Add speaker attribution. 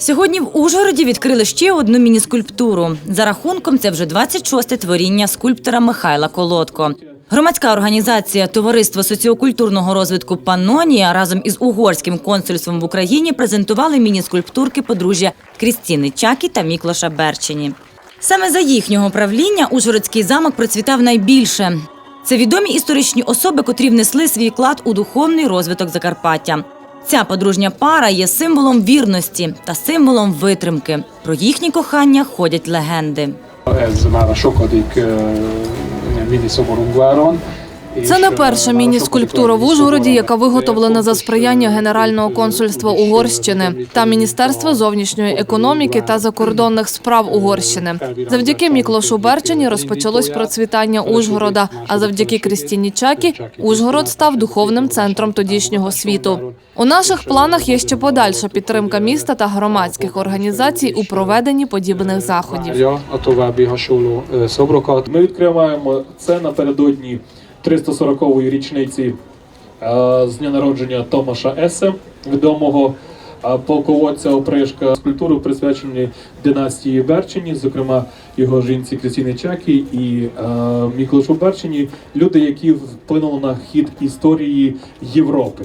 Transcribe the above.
Speaker 1: Сьогодні в Ужгороді відкрили ще одну мініскульптуру. За рахунком це вже 26-те творіння скульптора Михайла Колодко. Громадська організація Товариство соціокультурного розвитку Панонія разом із угорським консульством в Україні презентували мініскульптурки подружжя Крістіни Чакі та Міклоша Берчині. Саме за їхнього правління Ужгородський замок процвітав найбільше. Це відомі історичні особи, котрі внесли свій вклад у духовний розвиток Закарпаття. Ця подружня пара є символом вірності та символом витримки. Про їхні кохання ходять легенди.
Speaker 2: Ez már a sokadik ö, ilyen miniszoborunk váron.
Speaker 3: Це не перша міні-скульптура в Ужгороді, яка виготовлена за сприяння Генерального консульства Угорщини та Міністерства зовнішньої економіки та закордонних справ Угорщини. Завдяки Міклошу Берчині розпочалось процвітання Ужгорода. А завдяки Крістіні Чакі Ужгород став духовним центром тодішнього світу. У наших планах є ще подальша підтримка міста та громадських організацій у проведенні подібних заходів.
Speaker 2: Hasonló. Ми відкриваємо це напередодні 340-ї річниці е, з дня народження Томаша Есе, відомого е, полководця опришка. Скульптури присвячені династії Берчині, зокрема його жінці Крістіни Чакі і е, Міклошу Берчині, люди, які вплинули на хід історії Європи.